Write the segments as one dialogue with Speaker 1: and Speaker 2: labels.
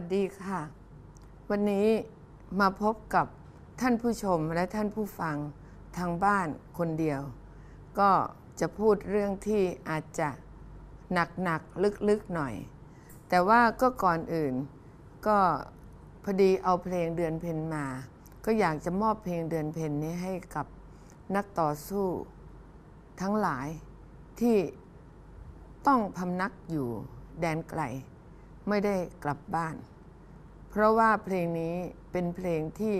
Speaker 1: วัสดีค่ะ วันนี้มา
Speaker 2: พบกับท่านผู้ชมและท่านผู้ฟังทางบ้านคนเดียว ก็จะพูดเรื่องที่อาจจะหนักๆลึกๆหน่อย แต่ว่าก็ก่อนอื่น ก็พอดีเอาเพลงเดือนเพ็ญมา ก็อยากจะมอบเพลงเดือนเพ็ญนี้ให้กับนักต่อสู้ ทั้งหลายที่ต้องพำนักอยู่แดนไกล ไม่ได้กลับบ้าน เพราะว่าเพลงนี้เป็นเพลงที่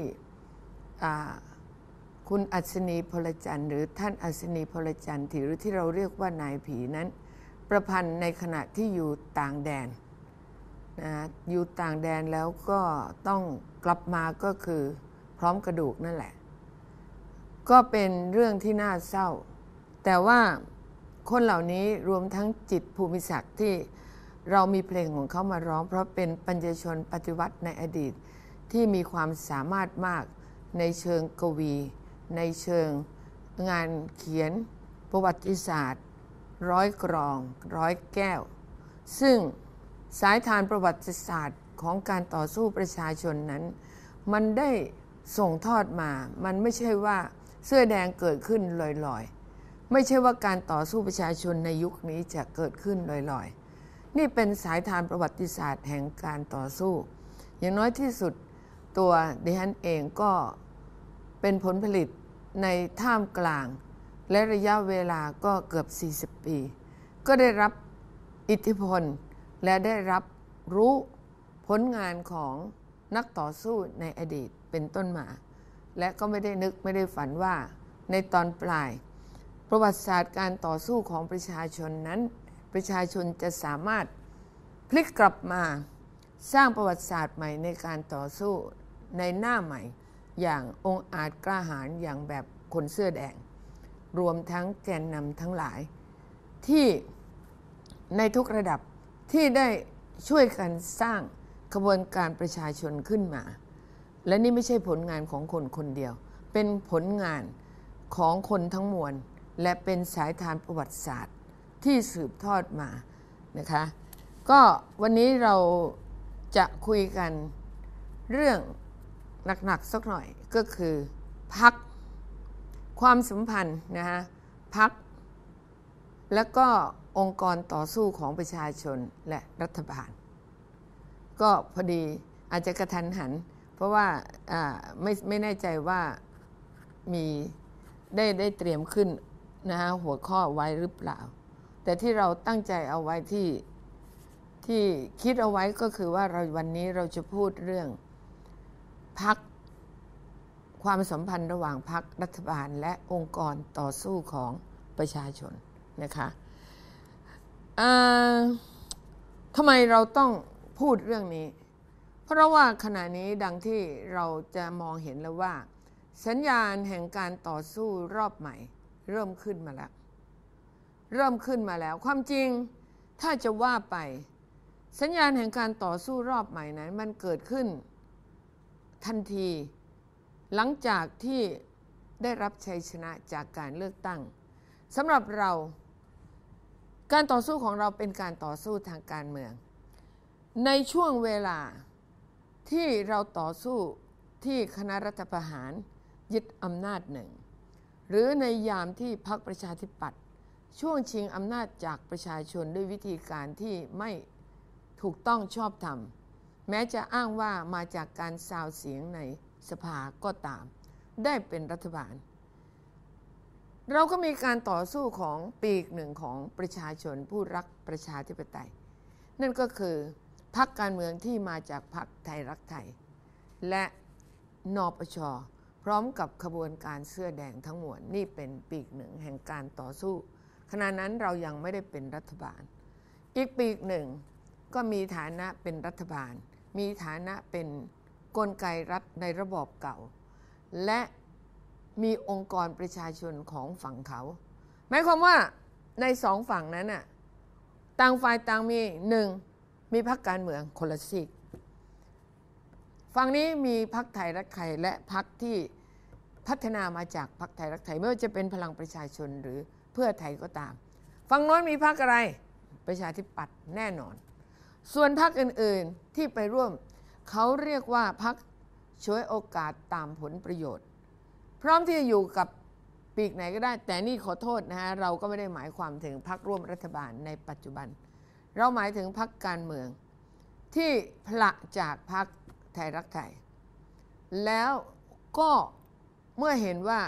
Speaker 2: คุณอัศนีพลจันทร์หรือท่านอัศนีพลจันทร์ที่หรือที่เราเรียกว่านายผีนั้น ประพันธ์ในขณะที่อยู่ต่างแดนนะอยู่ต่างแดนแล้วก็ต้องกลับมาก็คือพร้อมกระดูกนั่นแหละ ก็เป็นเรื่องที่น่าเศร้า แต่ว่าคนเหล่านี้รวมทั้งจิตภูมิศักดิ์ที่ เรามีเพลงของเขามาร้อง เพราะเป็นปัญญชนปฏิวัติในอดีต ที่มีความสามารถมากในเชิงกวี ในเชิงงานเขียนประวัติศาสตร์ ร้อยกรอง ร้อยแก้ว ซึ่งสายทานประวัติศาสตร์ของการต่อสู้ประชาชนนั้น มันได้ส่งทอดมา มันไม่ใช่ว่าเสื้อแดงเกิดขึ้นลอยๆ ไม่ใช่ว่าการต่อสู้ประชาชนในยุคนี้จะเกิดขึ้นลอยๆ นี่เป็นสายทานประวัติศาสตร์แห่งการต่อสู้ อย่างน้อยที่สุดตัวดิฉันเองก็เป็นผลผลิตในท่ามกลาง และระยะเวลาก็เกือบ 40 ปี ก็ได้รับอิทธิพล และได้รับรู้ผผลงานของนักต่อสู้ในอดีตเป็นต้นมา และก็ไม่ได้นึกไม่ได้ฝันว่าในตอนปลาย ประวัติศาสตร์การต่อสู้ของประชาชนนั้น ประชาชนจะสามารถพลิกกลับมาสร้างประวัติศาสตร์ใหม่ในการต่อสู้ในหน้าใหม่ อย่างองอาจกล้าหาญอย่างแบบคนเสื้อแดง รวมทั้งแกนนำทั้งหลาย ที่ในทุกระดับที่ได้ช่วยกันสร้างขบวนการประชาชนขึ้นมา และนี่ไม่ใช่ผลงานของคนคนเดียว เป็นผลงานของคนทั้งมวล และเป็นสายทานประวัติศาสตร์ ที่สืบทอดมานะคะ ก็วันนี้เราจะคุยกันเรื่องหนักๆสักหน่อยก็คือพักความสัมพันธ์นะฮะพักแล้วก็องค์กรต่อสู้ของประชาชนและรัฐบาล ก็พอดีอาจจะกระทันหัน เพราะว่าไม่ไม่แน่ใจว่ามีได้ได้เตรียมขึ้นนะฮะหัวข้อไว้หรือเปล่า แต่ที่เราตั้งใจเอาไว้ที่ที่คิดเอาไว้ก็คือว่าเราวันนี้เราจะพูดเรื่องพักความสัมพันธ์ระหว่างพักรัฐบาลและองค์กรต่อสู้ของประชาชนนะคะทำไมเราต้องพูดเรื่องนี้ เพราะว่าขณะนี้ดังที่เราจะมองเห็นแล้วว่า สัญญาณแห่งการต่อสู้รอบใหม่ เริ่มขึ้นมาแล้ว เริ่มขึ้นมาแล้ว ความจริงถ้าจะว่าไป สัญญาณแห่งการต่อสู้รอบใหม่นั้นมันเกิดขึ้น ทันที หลังจากที่ได้รับชัยชนะจากการเลือกตั้งสำหรับเรา การต่อสู้ของเราเป็นการต่อสู้ทางการเมือง ในช่วงเวลาที่เราต่อสู้ที่คณะรัฐประหารยึดอำนาจหนึ่ง หรือในยามที่พรรคประชาธิปัตย์ ช่วงชิงอำนาจจากประชาชนด้วยวิธีการที่ไม่ถูกต้องชอบธรรม แม้จะอ้างว่ามาจากการซาวเสียงในสภาก็ตาม ได้เป็นรัฐบาล เราก็มีการต่อสู้ของปีกหนึ่งของประชาชนผู้รักประชาธิปไตย นั่นก็คือพรรคการเมืองที่มาจากพรรคไทยรักไทย และนปชพร้อมกับขบวนการเสื้อแดงทั้งหมดนี่เป็นปีกหนึ่งแห่งการต่อสู้ ขณะนั้นเรายังไม่ได้เป็นรัฐบาล อีกปีกหนึ่งก็มีฐานะเป็นรัฐบาล มีฐานะเป็นกลไกรัฐในระบอบเก่า และมีองค์กรประชาชนของฝั่งเขาหมายความว่าในสองฝั่งนั้นน่ะต่างฝ่ายต่างมีหนึ่งมีพรรคการเมืองคนละซีกฝั่งนี้มีพรรคไทยรักไทยและพรรคที่พัฒนามาจากพรรคไทยรักไทยไม่ว่าจะเป็นพลังประชาชนหรือ พื่อไทยก็ตาม ฝั่งโน้นมีพรรคอะไร ประชาธิปัตย์แน่นอน ส่วนพรรคอื่นๆที่ไปร่วม เขาเรียกว่าพรรคช่วยโอกาสตามผลประโยชน์ พร้อมที่จะอยู่กับปีกไหนก็ได้ แต่นี่ขอโทษนะฮะเราก็ไม่ได้หมายความถึงพรรคร่วมรัฐบาลในปัจจุบัน เราหมายถึงพรรคการเมือง ที่ผละจากพรรคไทยรักไทย แล้วก็เมื่อเห็นว่า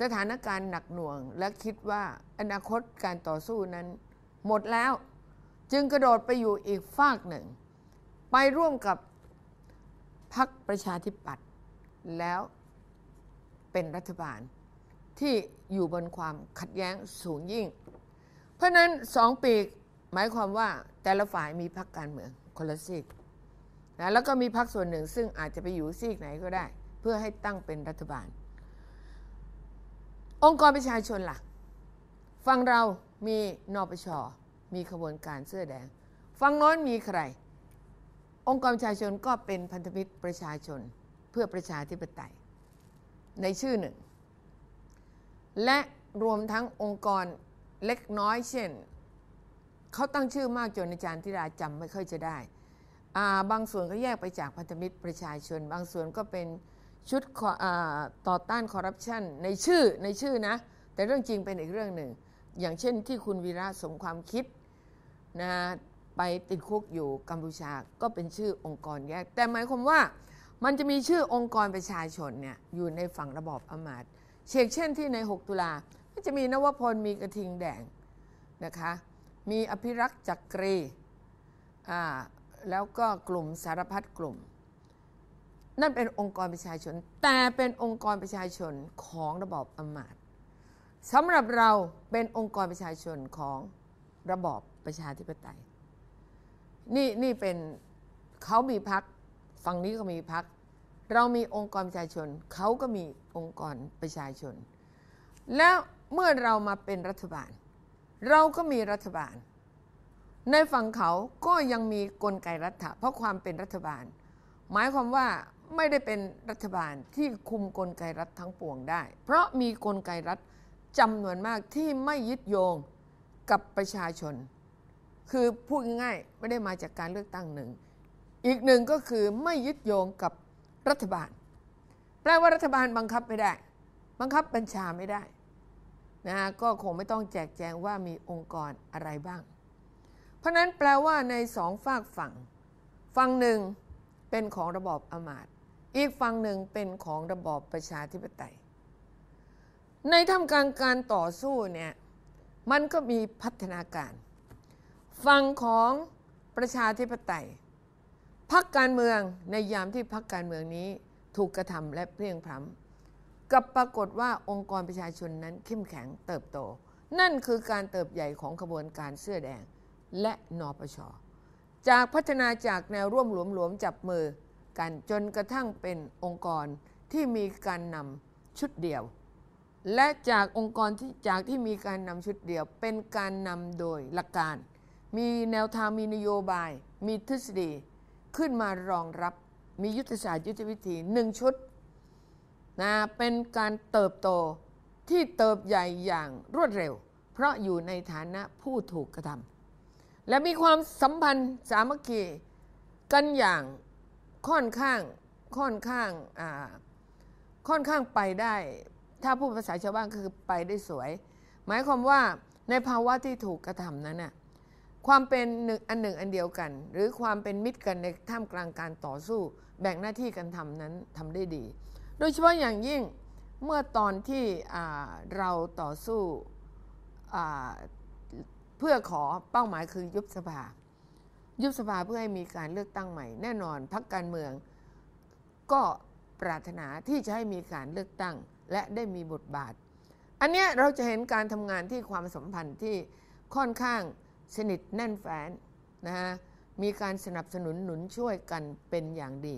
Speaker 2: สถานการณ์หนักหน่วง และคิดว่าอนาคตการต่อสู้นั้น หมดแล้ว จึงกระโดดไปอยู่อีกฝากหนึ่ง ไปร่วมกับพรรคประชาธิปัตย์แล้วเป็นรัฐบาลที่อยู่บนความขัดแย้งสูงยิ่ง เพราะนั้นสองปีกหมายความว่าแต่ละฝ่ายมีพรรคการเมืองคนละซีกนะแล้วก็มีพรรคส่วนหนึ่งซึ่งอาจจะไปอยู่ซีกไหนก็ได้ เพื่อให้ตั้งเป็นรัฐบาล องค์กรประชาชนล่ะฟังเรามีนปช มีขบวนการเสื้อแดงฟังน้อยมีใคร องค์กรประชาชนก็เป็นพันธมิตรประชาชนเพื่อประชาธิปไตย ในชื่อหนึ่ง และรวมทั้งองค์กรเล็กน้อยเช่น เขาตั้งชื่อมากจนอาจารย์ธิราจำไม่ค่อยจะได้ บางส่วนก็แยกไปจากพันธมิตรประชาชน บางส่วนก็เป็น ชุดต่อต้านคอร์รัปชันในชื่อในชื่อนะ แต่เรื่องจริงเป็นอีกเรื่องหนึ่ง อย่างเช่นที่คุณวีระสมความคิดนะไปติดคุกอยู่กัมพูชาก็เป็นชื่อองค์กรแยก แต่หมายความว่ามันจะมีชื่อองค์กรประชาชนเนี่ยอยู่ในฝั่งระบอบอมาตย์เช่นเช่นที่ใน 6 ตุลาก็จะมีนวพลมีกระทิงแดงนะคะมีอภิรักษ์จักรีแล้วก็กลุ่มสารพัดกลุ่ม นั่นเป็นองค์กรประชาชน แต่เป็นองค์กรประชาชนของระบอบอำมาตย์สำหรับเราเป็นองค์กรประชาชนของระบอบประชาธิปไตย นี่นี่เป็นเขามีพักฝั่งนี้ก็มีพัก เรามีองค์กรประชาชน เขาก็มีองค์กรประชาชน แล้วเมื่อเรามาเป็นรัฐบาล เราก็มีรัฐบาล ในฝั่งเขาก็ยังมีกลไกรัฐะเพราะความเป็นรัฐบาล หมายความว่าไม่ได้เป็นรัฐบาลที่คุมกลไกรัฐทั้งปวงได้ เพราะมีกลไกรัฐจำนวนมากที่ไม่ยึดโยงกับประชาชน คือพูดง่ายๆไม่ได้มาจากการเลือกตั้งหนึ่ง อีกหนึ่งก็คือไม่ยึดโยงกับรัฐบาล แปลว่ารัฐบาลบังคับไม่ได้ บังคับบัญชาไม่ได้นะฮะก็คงไม่ต้องแจกแจงว่ามีองค์กรอะไรบ้าง เพราะนั้นแปลว่าในสองฝากฝั่ง ฝั่งหนึ่ง เป็นของระบอบอมาตย์อีกฝั่งหนึ่งเป็นของระบอบประชาธิปไตย ในทำการการต่อสู้เนี่ยมันก็มีพัฒนาการ ฝั่งของประชาธิปไตยพักการเมืองในยามที่พักการเมืองนี้ถูกกระทำและเพลียงพล้ำกับปรากฏว่าองค์กรประชาชนนั้นเข้มแข็งเติบโต นั่นคือการเติบใหญ่ของขบวนการเสื้อแดงและนปช จากพัฒนาจากแนวร่วมหลวมๆจับมือกันจนกระทั่งเป็นองค์กรที่มีการนำชุดเดียว และจากองค์กรที่จากที่มีการนำชุดเดียว เป็นการนำโดยหลักการ มีแนวทางมีนโยบาย มีทฤษฎี ขึ้นมารองรับมียุทธศาสตร์ยุทธวิธีหนึ่งชุดนะเป็นการเติบโตที่เติบใหญ่อย่างรวดเร็ว เพราะอยู่ในฐานะผู้ถูกกระทำ และมีความสัมพันธ์สามัคคีกันอย่างค่อนข้างค่อนข้างค่อนข้างไปได้ ถ้าพูดภาษาชาวบ้านคือไปได้สวย หมายความว่าในภาวะที่ถูกกระทำนั้นน่ะความเป็นหนึ่งอันหนึ่งอันเดียวกัน หรือความเป็นมิตรกันในท่ามกลางการต่อสู้ แบ่งหน้าที่กันทำนั้นทำได้ดี โดยเฉพาะอย่างยิ่งเมื่อตอนที่เราต่อสู้ เพื่อขอเป้าหมายคือยุบสภา ยุบสภาเพื่อให้มีการเลือกตั้งใหม่ แน่นอนพักการเมือง ก็ปรารถนาที่จะให้มีการเลือกตั้ง และได้มีบทบาท อันนี้เราจะเห็นการทำงานที่ความสัมพันธ์ที่ค่อนข้างสนิทแน่นแฟนนะฮะมีการสนับสนุนหนุนช่วยกันเป็นอย่างดี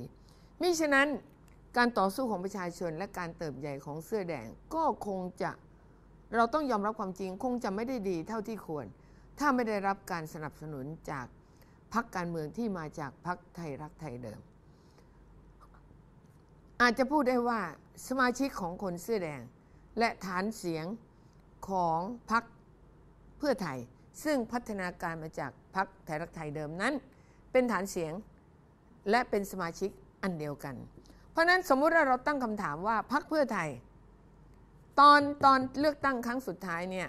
Speaker 2: มิฉะนั้นการต่อสู้ของประชาชนและการเติบใหญ่ของเสื้อแดงก็คงจะเราต้องยอมรับความจริงคงจะไม่ได้ดีเท่าที่ควร ถ้าไม่ได้รับการสนับสนุนจากพักการเมืองที่มาจากพักไทยรักไทยเดิม อาจจะพูดได้ว่าสมาชิกของคนเสื้อแดง และฐานเสียงของพักเพื่อไทย ซึ่งพัฒนาการมาจากพรรคไทยรักไทยเดิมนั้น เป็นฐานเสียงและเป็นสมาชิกอันเดียวกัน เพราะนั้นสมมุติว่าเราตั้งคำถามว่าพรรคเพื่อไทย ตอนตอนเลือกตั้งครั้งสุดท้ายเนี่ย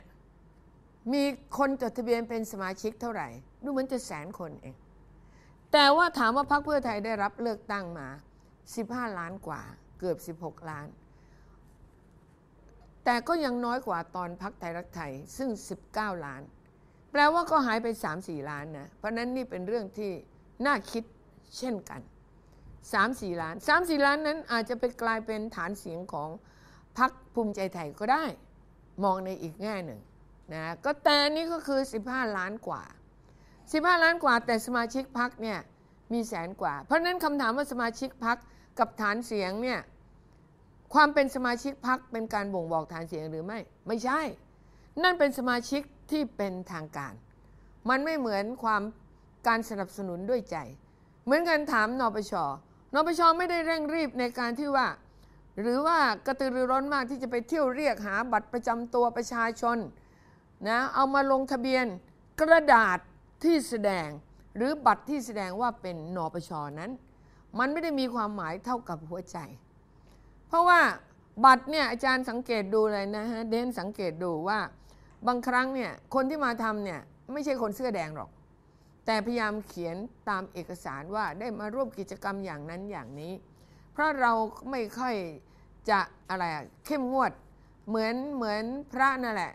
Speaker 2: มีคนจดทะเบียนเป็นสมาชิกเท่าไหร่ ดูเหมือนจะแสนคนเอง แต่ว่าถามว่าพรรคเพื่อไทยได้รับเลือกตั้งมา 15 ล้านกว่า เกือบ 16 ล้าน แต่ก็ยังน้อยกว่าตอนพรรคไทยรักไทย ซึ่ง 19 ล้าน แปลว่าก็หายไป 3-4 ล้านนะ เพราะนั้นนี่เป็นเรื่องที่น่าคิดเช่นกัน 3-4 ล้าน 3-4 ล้านนั้นอาจจะไปกลายเป็นฐานเสียงของพรรคภูมิใจไทยก็ได้ มองในอีกแง่หนึ่ง นะก็แต่นี่ก็คือ 15 ล้านกว่า 15 ล้านกว่าแต่สมาชิกพรรคเนี่ยมีแสนกว่า เพราะนั้นคำถามว่าสมาชิกพรรคกับฐานเสียงเนี่ยความเป็นสมาชิกพรรคเป็นการบ่งบอกฐานเสียงหรือไม่ ไม่ใช่ นั่นเป็นสมาชิกที่เป็นทางการ มันไม่เหมือนความการสนับสนุนด้วยใจ เหมือนกันถามนปชนปชไม่ได้เร่งรีบในการที่ว่า หรือว่ากระตือรือร้นมากที่จะไปเที่ยวเรียกหาบัตรประจำตัวประชาชน นะเอามาลงทะเบียนกระดาษที่แสดง หรือบัตรที่แสดงว่าเป็นนปชนั้น มันไม่ได้มีความหมายเท่ากับหัวใจ เพราะว่าบัตรเนี่ยอาจารย์สังเกตดูเลยนะฮะเดนสังเกตดูว่าบางครั้งเนี่ยคนที่มาทำเนี่ยไม่ใช่คนเสื้อแดงหรอก แต่พยายามเขียนตามเอกสารว่าได้มาร่วมกิจกรรมอย่างนั้นอย่างนี้ เพราะเราไม่ค่อยจะอะไรเข้มงวด เหมือนเหมือนพระนั่นแหละ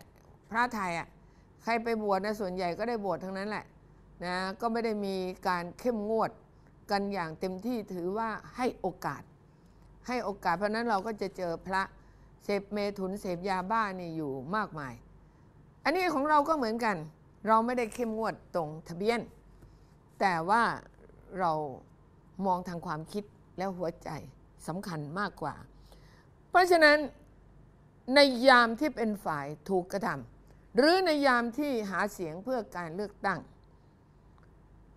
Speaker 2: ระไทยอะใครไปบวชนะส่วนใหญ่ก็ได้บวชทั้งนั้นแหละนะก็ไม่ได้มีการเข้มงวดกันอย่างเต็มที่ถือว่าให้โอกาส ให้โอกาสเพราะนั้นเราก็จะเจอพระเสพเมถุนเสพยาบ้านี่อยู่มากมาย อันนี้ของเราก็เหมือนกัน เราไม่ได้เข้มงวดตรงทะเบียน แต่ว่าเรามองทางความคิดและหัวใจสำคัญมากกว่า เพราะฉะนั้นในยามที่เป็นฝ่ายถูกกระทำ หรือในยามที่หาเสียงเพื่อการเลือกตั้ง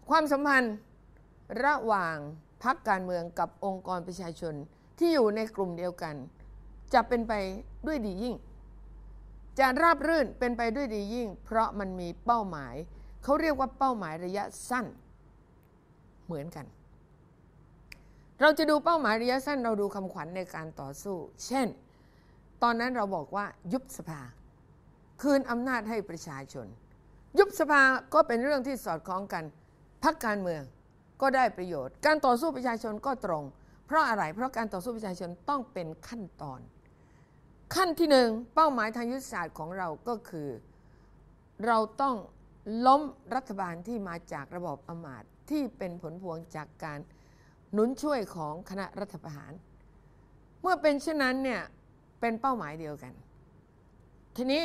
Speaker 2: ความสัมพันธ์ระหว่างพรรคการเมืองกับองค์กรประชาชนที่อยู่ในกลุ่มเดียวกัน จะเป็นไปด้วยดียิ่ง จะราบรื่นเป็นไปด้วยดียิ่ง เพราะมันมีเป้าหมาย เขาเรียกว่าเป้าหมายระยะสั้น เหมือนกัน เราจะดูเป้าหมายระยะสั้น เราดูคำขวัญในการต่อสู้ เช่น ตอนนั้นเราบอกว่ายุบสภา คืนอำนาจให้ประชาชน ยุบสภาก็เป็นเรื่องที่สอดคล้องกันพักการเมืองก็ได้ประโยชน์ การต่อสู้ประชาชนก็ตรง เพราะอะไร เพราะการต่อสู้ประชาชนต้องเป็นขั้นตอน ขั้นที่หนึ่งเป้าหมายทางยุทธศาสตร์ของเราก็คือ เราต้องล้มรัฐบาลที่มาจากระบอบอำมาตย์ที่เป็นผลพวงจากการหนุนช่วยของคณะรัฐประหาร เมื่อเป็นเช่นนั้นเนี่ยเป็นเป้าหมายเดียวกัน ทีนี้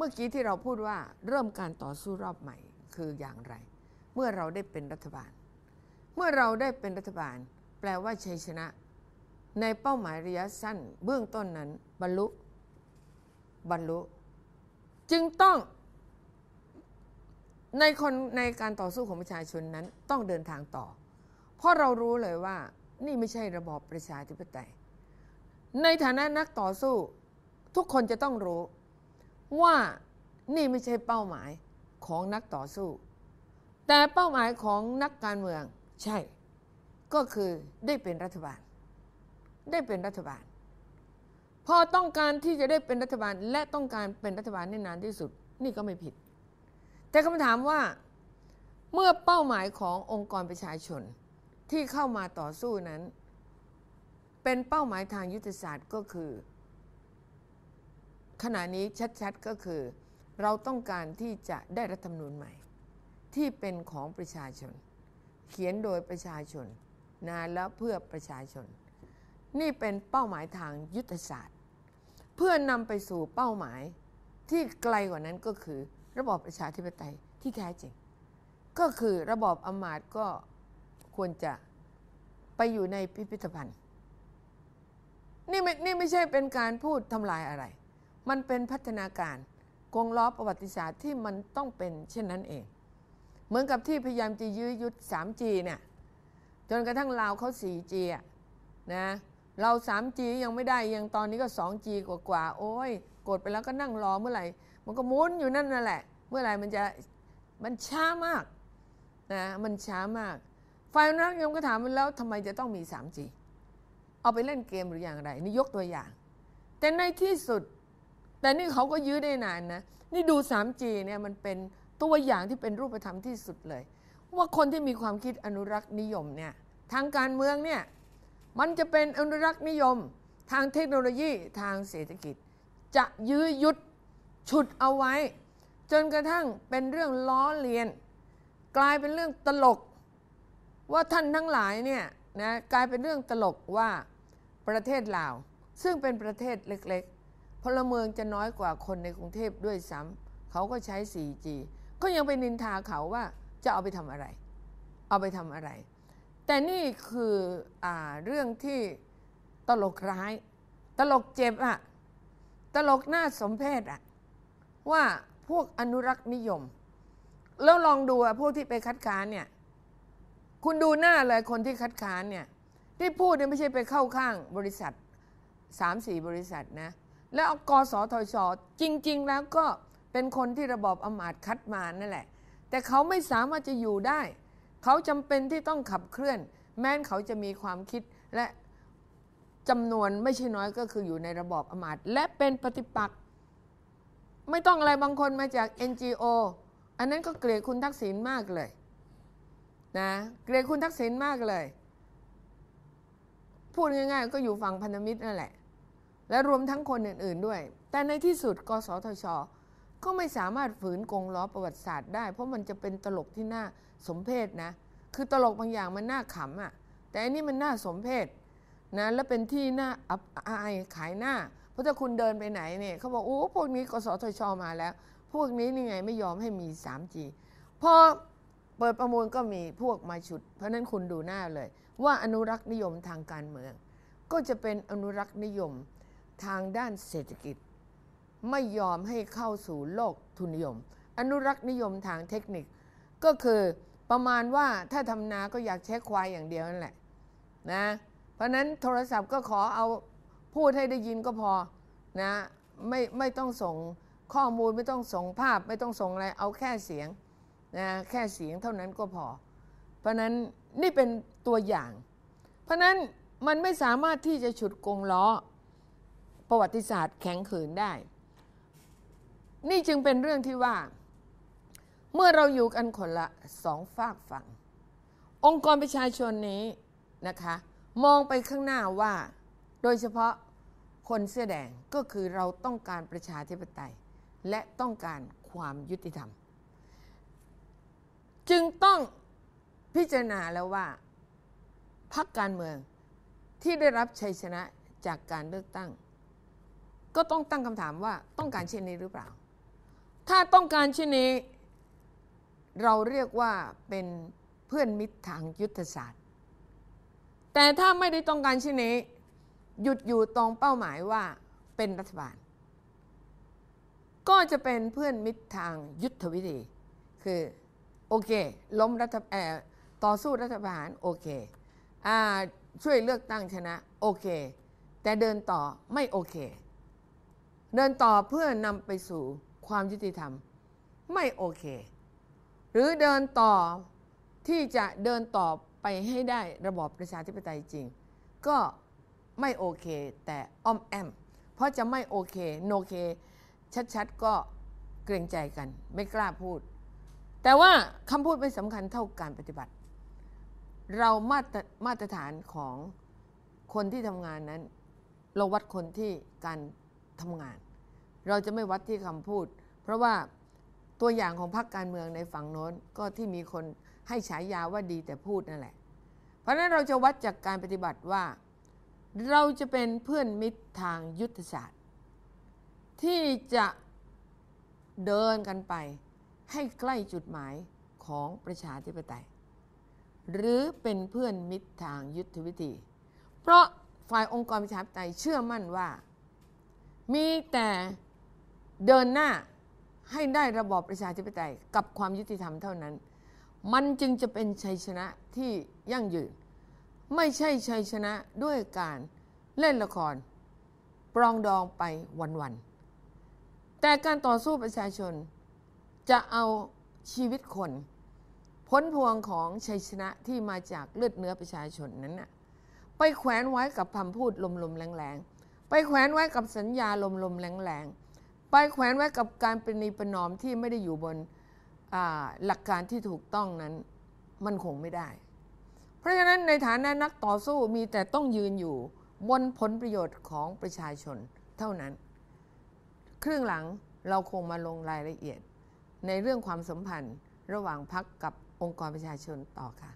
Speaker 2: เมื่อกี้ที่เราพูดว่าเริ่มการต่อสู้รอบใหม่คืออย่างไร เมื่อเราได้เป็นรัฐบาล เมื่อเราได้เป็นรัฐบาล แปลว่าชัยชนะ ในเป้าหมายระยะสั้น เบื้องต้นนั้น บรรลุ บรรลุ จึงต้อง ในคนในการต่อสู้ของประชาชนนั้นต้องเดินทางต่อ เพราะเรารู้เลยว่า นี่ไม่ใช่ระบอบประชาธิปไตย ในฐานะนักต่อสู้ ทุกคนจะต้องรู้ ว่านี่ไม่ใช่เป้าหมายของนักต่อสู้ แต่เป้าหมายของนักการเมืองใช่ ก็คือได้เป็นรัฐบาล ได้เป็นรัฐบาล พอต้องการที่จะได้เป็นรัฐบาล และต้องการเป็นรัฐบาลได้นานที่สุด นี่ก็ไม่ผิด แต่คำถามว่าเมื่อเป้าหมายขององค์กรประชาชนที่เข้ามาต่อสู้นั้น เป็นเป้าหมายทางยุทธศาสตร์ก็คือ ขณะนี้ชัดๆก็คือ เราต้องการที่จะได้รัฐธรรมนูญใหม่ ที่เป็นของประชาชน เขียนโดยประชาชนนะแล้วเพื่อประชาชน นี่เป็นเป้าหมายทางยุทธศาสตร์ เพื่อนำไปสู่เป้าหมายที่ไกลกว่านั้นก็คือ ระบอบประชาธิปไตยที่แท้จริง ก็คือระบอบอำมาตย์ก็ควรจะไปอยู่ในพิพิธภัณฑ์นี่ไม่นี่ไม่ใช่เป็นการพูดทำลายอะไร มันเป็นพัฒนาการกงล้อประวัติศาสตร์ที่มันต้องเป็นเช่นนั้นเอง เหมือนกับที่พยายามจะยื้อยุด 3G เนี่ยจนกระทั่งลาวเขา 4G นะเรา 3G ยังไม่ได้ยังตอนนี้ก็ 2G กว่ากว่าโอ้ยกดไปแล้วก็นั่งรอเมื่อไหร่ มันก็หมุนอยู่นั่นนั่นแหละ เมื่อไหร่มันจะมันช้ามากนะมันช้ามากฝ่ายนักยมก็ถามมันแล้วทำไมจะต้องมี 3G เอาไปเล่นเกมหรืออย่างไร นี่ยกตัวอย่าง แต่ในที่สุด แต่นี่เขาก็ยื้อได้นานนะ นี่ดู 3G เนี่ยมันเป็นตัวอย่างที่เป็นรูปธรรมที่สุดเลย ว่าคนที่มีความคิดอนุรักษ์นิยมเนี่ยทางการเมืองเนี่ยมันจะเป็นอนุรักษ์นิยม ทางเทคโนโลยีทางเศรษฐกิจ จะยื้อยุดฉุดเอาไว้ จนกระทั่งเป็นเรื่องล้อเลียน กลายเป็นเรื่องตลก ว่าท่านทั้งหลายเนี่ยนะกลายเป็นเรื่องตลกว่าประเทศลาว ซึ่งเป็นประเทศเล็กๆ พลเมืองจะน้อยกว่าคนในกรุงเทพด้วยซ้ำเขาก็ใช้ 4G ก็ยังไปนินทาเขาว่าจะเอาไปทำอะไร เอาไปทำอะไร แต่นี่คืออเรื่องที่ตลกร้าย ตลกเจ็บอะตลกหน้าสมเพศอะว่าพวกอนุรักษ์นิยม แล้วลองดูอะพวกที่ไปคัดค้านเนี่ย คุณดูหน้าเลยคนที่คัดค้านเนี่ย ที่พูดเนี่ยไม่ใช่ไปเข้าข้างบริษัทสามสี่บริษัทนะ แล้วเอากสทช จริง ๆ แล้วก็เป็นคนที่ระบอบอำมาตย์คัดมานั่นแหละ แต่เขาไม่สามารถจะอยู่ได้ เขาจำเป็นที่ต้องขับเคลื่อน แม้นเขาจะมีความคิดและจำนวนไม่ใช่น้อยก็คืออยู่ในระบอบอำมาตย์และเป็นปฏิปักษ์ไม่ต้องอะไรบางคนมาจาก NGO อันนั้นก็เกลียดคุณทักษิณมากเลยนะเกลียดคุณทักษิณมากเลย พูดง่ายๆ ก็อยู่ฝั่งพันธมิตรนั่นแหละ และรวมทั้งคนอื่นๆด้วย แต่ในที่สุด กสทช ก็ไม่สามารถฝืนกงล้อประวัติศาสตร์ได้ เพราะมันจะเป็นตลกที่น่าสมเพชนะ คือตลกบางอย่างมันน่าขำอะ แต่อันนี้มันน่าสมเพชนะ และเป็นที่น่าอับอายขายหน้า เพราะถ้าคุณเดินไปไหนเนี่ยเขาบอกโอ้พวกนี้ กสทช มาแล้ว พวกนี้นี่ไงไม่ยอมให้มี 3G พอเปิดประมูลก็มีพวกมาฉุด เพราะนั้นคุณดูหน้าเลย ว่าอนุรักษ์นิยมทางการเมือง ก็จะเป็นอนุรักษ์นิยม ทางด้านเศรษฐกิจ ไม่ยอมให้เข้าสู่โลกทุนนิยม อนุรักษ์นิยมทางเทคนิค ก็คือประมาณว่าถ้าทำนาก็อยากใช้ควายอย่างเดียวนั่นแหละนะเพราะนั้นโทรศัพท์ก็ขอเอาพูดให้ได้ยินก็พอนะไม่ไม่ต้องส่งข้อมูลไม่ต้องส่งภาพไม่ต้องส่งอะไรเอาแค่เสียงนะแค่เสียงเท่านั้นก็พอ เพราะนั้นนี่เป็นตัวอย่าง เพราะนั้นมันไม่สามารถที่จะฉุดกงล้อ ประวัติศาสตร์แข็งขืนได้ นี่จึงเป็นเรื่องที่ว่า เมื่อเราอยู่กันคนละสองฝากฝั่ง องค์กรประชาชนนี้นะคะ มองไปข้างหน้าว่า โดยเฉพาะคนเสื้อแดงก็คือเราต้องการประชาธิปไตย และต้องการความยุติธรรม จึงต้องพิจารณาแล้วว่าพรรคการเมืองที่ได้รับชัยชนะจากการเลือกตั้ง ก็ต้องตั้งคำถามว่าต้องการเช่นนี้หรือเปล่า ถ้าต้องการเช่นนี้ เราเรียกว่าเป็นเพื่อนมิตรทางยุทธศาสตร์ แต่ถ้าไม่ได้ต้องการเช่นนี้ หยุดอยู่ตรงเป้าหมายว่าเป็นรัฐบาล ก็จะเป็นเพื่อนมิตรทางยุทธวิธี คือโอเค ล้มรัฐแออต่อสู้รัฐประหารโอเคอ่าช่วยเลือกตั้งชนะโอเค แต่เดินต่อไม่โอเค เดินต่อเพื่อนำไปสู่ความยุติธรรม ไม่โอเค หรือเดินต่อที่จะเดินต่อไปให้ได้ระบอบประชาธิปไตยจริง ก็ไม่โอเคแต่อ้อมแอม เพราะจะไม่โอเคโนเค ชัดๆ ก็เกรงใจกัน ไม่กล้าพูด แต่ว่าคำพูดไม่สำคัญเท่าการปฏิบัติ เรามาตรมาตรฐานของคนที่ทำงานนั้น เราวัดคนที่การ ทำงาน เราจะไม่วัดที่คำพูด เพราะว่าตัวอย่างของพรรคการเมืองในฝั่งโน้นก็ที่มีคนให้ฉายาว่าดีแต่พูดนั่นแหละ เพราะฉะนั้นเราจะวัดจากการปฏิบัติว่า เราจะเป็นเพื่อนมิตรทางยุทธศาสตร์ ที่จะเดินกันไป ให้ใกล้จุดหมายของประชาธิปไตย หรือเป็นเพื่อนมิตรทางยุทธวิธี เพราะฝ่ายองค์กรประชาธิปไตยเชื่อมั่นว่า มีแต่เดินหน้าให้ได้ระบอบประชาธิปไตยกับความยุติธรรมเท่านั้น มันจึงจะเป็นชัยชนะที่ยั่งยืน ไม่ใช่ชัยชนะด้วยการเล่นละคร ปรองดองไปวันๆ แต่การต่อสู้ประชาชนจะเอาชีวิตคนพ้นพวงของชัยชนะที่มาจากเลือดเนื้อประชาชนนั้นนะไปแขวนไว้กับคำพูดลมๆแรงๆ ไปแขวนไว้กับสัญญาลมๆแรงๆ ไปแขวนไว้กับการเป็นนิปนอมที่ไม่ได้อยู่บนหลักการที่ถูกต้องนั้น มันคงไม่ได้ เพราะฉะนั้นในฐานะนักต่อสู้มีแต่ต้องยืนอยู่บนผลประโยชน์ของประชาชนเท่านั้น ครึ่งหลังเราคงมาลงรายละเอียด ในเรื่องความสัมพันธ์ระหว่างพักกับองค์กรประชาชนต่อค่ะ